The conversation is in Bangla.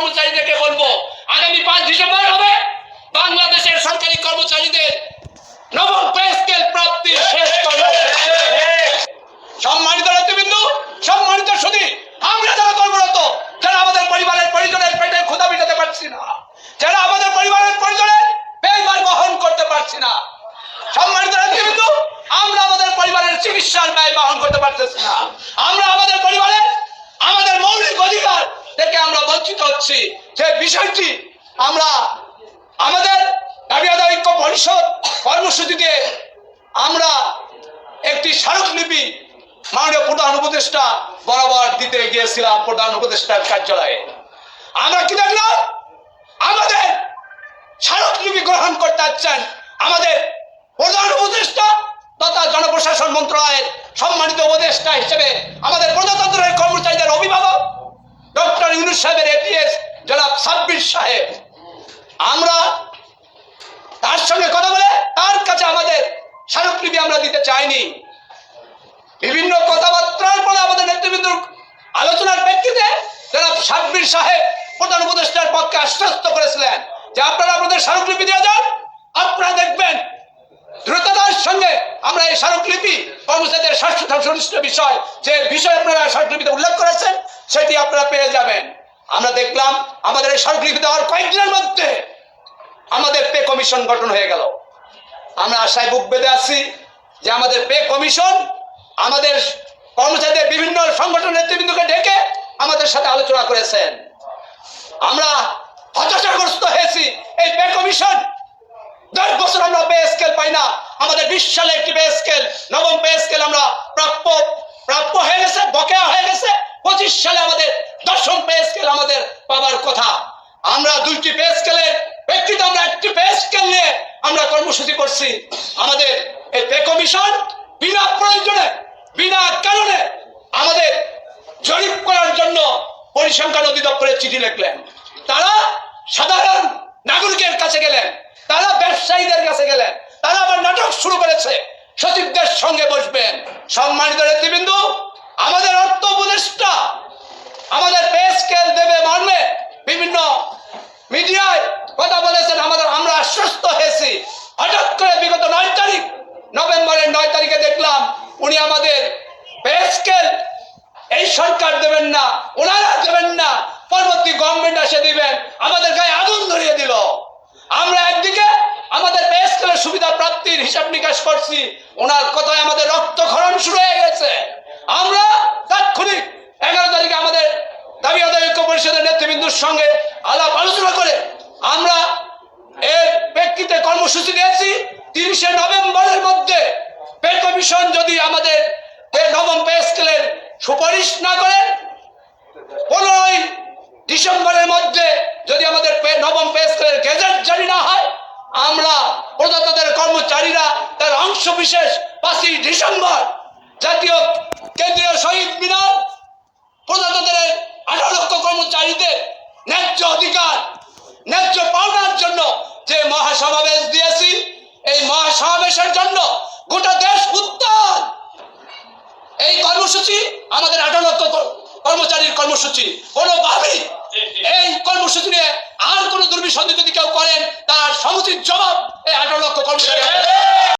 কর্মচারীদেরকে বলব, আগামী পাঁচ ডিসেম্বর হবে বাংলাদেশের সরকারি কর্মচারীদের নবম পে স্কেল শেষ সম্মানিত সম্মানিত আমরা যারা কর্মরত, যারা আমাদের পরিবারের পরিজনের পেটে ক্ষুদা মিটাতে পারছি না, যারা আমাদের পরিবারের পরিজনের বহন করতে পারছি না, সম্মানিত আমরা আমাদের পরিবারের চিকিৎসার ব্যয় বহন করতে পারতেছি না, আমরা আমাদের পরিবারের, আমাদের মৌলিক অধিকার থেকে আমরা বঞ্চিত হচ্ছি। যে বিষয়টি আমরা আমাদের ঐক্য পরিষদ কর্মসূচিতে আমরা একটি স্মারকলিপি মাননীয় প্রধান উপদেষ্টা বরাবর দিতে গিয়েছিলাম, প্রধান উপদেষ্টার কার্যালয়ে। আমরা কি দেখলাম? আমাদের স্মারকলিপি গ্রহণ করতে চাচ্ছেন আমাদের প্রধান উপদেষ্টা তথা জনপ্রশাসন মন্ত্রণালয়ের সম্মানিত উপদেষ্টা হিসেবে আমাদের প্রজাতন্ত্রের অভিভাবক ডক্টর সাহেবের এটিএস জনাব সাব্বির সাহেব। আমরা তার সঙ্গে কথা বলে তার কাছে আমাদের স্মারকলিপি আমরা দিতে চাইনি। বিভিন্ন কথাবার্তার পরে আমাদের নেতৃবৃন্দ আলোচনার প্রেক্ষিতে যারা সাব্বির সাহেব প্রধান উপদেষ্টার পক্ষে আশ্বস্ত করেছিলেন যে আপনারা আপনাদের স্মারকলিপি দিয়ে যান, আপনারা দেখবেন দ্রুততার সঙ্গে আমরা এই স্মারকলিপি কর্মচারীদের স্বাস্থ্য সংশ্লিষ্ট বিষয়, যে বিষয় আপনারা স্মারকলিপিতে উল্লেখ করেছেন, সেটি আপনারা পেয়ে যাবেন। আমরা দেখলাম আমাদের এই স্মারকলিপি দেওয়ার কয়েকদিনের মধ্যে আমাদের পে কমিশন গঠন হয়ে গেল। আমরা আশায় বুক বেঁধে আছি যে আমাদের পে কমিশন আমাদের কর্মচারীদের বিভিন্ন সংগঠন নেতৃবৃন্দকে ডেকে আমাদের সাথে আলোচনা করেছেন। আমরা হতাশাগ্রস্ত হয়েছি, এই পে কমিশন দশ বছর আমরা পে স্কেল পাই না, আমাদের বিশ সালে একটি পে স্কেল, নবম পে স্কেল আমরা প্রাপ্য প্রাপ্য হয়ে গেছে, বকেয়া হয়ে গেছে, পঁচিশ সালে আমাদের দশম পে স্কেল আমাদের পাবার কথা। আমরা দুইটি পে স্কেলের ব্যক্তিতে আমরা একটি পে স্কেল নিয়ে আমরা কর্মসূচি করছি। আমাদের এই পে কমিশন বিনা প্রয়োজনে, বিনা কারণে আমাদের জরিপ করার জন্য পরিসংখ্যান অধিদপ্তরের চিঠি লিখলেন। তারা সাধারণ নাগরিকের কাছে গেলেন, তারা ব্যবসায়ীদের কাছে গেলেন, তারা আবার নাটক শুরু করেছে। সচিবদের সঙ্গে বসবেন। সম্মানিত নেতৃবৃন্দ, আমাদের অর্থ উপদেষ্টা আমাদের পে স্কেল দেবে মর্মে বিভিন্ন মিডিয়ায় কথা বলেছেন, আমাদের আমরা আশ্বস্ত হয়েছি। হঠাৎ করে বিগত নয় তারিখ, নভেম্বরের নয় তারিখে দেখলাম, উনি আমাদের পে স্কেল এই সরকার দেবেন না, ওনারা দেবেন না, পরবর্তী গভর্নমেন্ট এসে দিবেন, আমাদের গায়ে আগুন ধরিয়ে দিল। আমরা একদিকে আমাদের পে স্কেলের সুবিধা প্রাপ্তির হিসাব নিকাশ করছি, ওনার কথায় আমাদের রক্তক্ষরণ শুরু হয়ে গেছে আমরা তাৎক্ষণিক এগারো তারিখে আমাদের দাবি আদায় ঐক্য পরিষদের নেতৃবৃন্দুর সঙ্গে আলাপ আলোচনা করে। আমরা এর প্রেক্ষিতে কর্মসূচি দিয়েছি তিরিশে নভেম্বরের মধ্যে পে কমিশন যদি আমাদের নবম পে স্কেলের সুপারিশ না করেন পনেরোই ডিসেম্বরের মধ্যে যদি আমাদের নবম পে স্কেলের গেজেট জারি না হয়, আমরা প্রজাতন্ত্রের কর্মচারীরা তার অংশ বিশেষ পাঁচই ডিসেম্বর জাতীয় কেন্দ্রীয় শহীদ মিনার প্রজাতন্ত্রের আঠারো লক্ষ কর্মচারীদের ন্যায্য অধিকার, ন্যায্য পাওনার জন্য যে মহাসমাবেশ দিয়েছি, এই মহাসমাবেশের জন্য গোটা দেশ উত্তাল এই কর্মসূচি আমাদের কর- কর্মচারীর কর্মসূচি, কোনোভাবেই। এই কর্মসূচি নিয়ে আর কোনো দুর্বিসন্ধি যদি কেউ করেন, তার সমুচিত জবাব এই আঠারো লক্ষ কর্মচারী